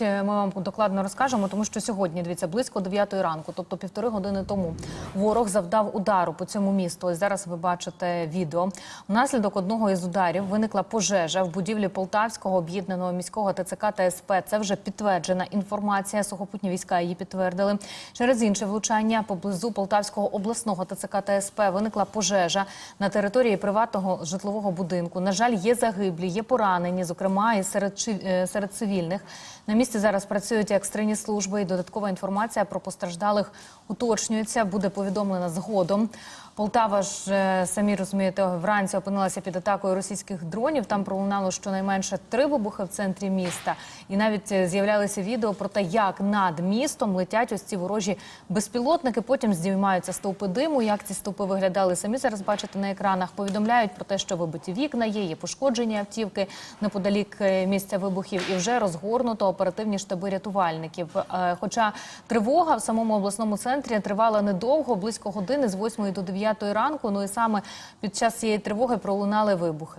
Ми вам докладно розкажемо, тому що сьогодні дивіться близько 9 ранку, тобто півтори години тому, ворог завдав удару по цьому місту. Ось зараз ви бачите відео. Внаслідок одного із ударів виникла пожежа в будівлі Полтавського об'єднаного міського ТЦК та СП. Це вже підтверджена інформація. Сухопутні війська її підтвердили. Через інше влучання поблизу Полтавського обласного ТЦК та СП виникла пожежа на території приватного житлового будинку. На жаль, є загиблі, є поранені, зокрема і серед е, серед цивільних. На місці зараз працюють екстрені служби, і додаткова інформація про постраждалих уточнюється. Буде повідомлена згодом. Полтава ж е, самі розумієте, вранці опинилася під атакою російських дронів. Там пролунало щонайменше три вибухи в центрі міста, і навіть е, з'являлися відео про те, як над містом летять ось ці ворожі безпілотники. Потім здіймаються стовпи диму. Як ці стовпи виглядали, самі зараз бачите на екранах. Повідомляють про те, що вибиті вікна є, є пошкоджені автівки неподалік е, місця вибухів, і вже розгорнуто оперативні штаби рятувальників. Хоча тривога в самому обласному центрі тривала недовго, близько години з 8 до 9 ранку. Ну і саме під час цієї тривоги пролунали вибухи.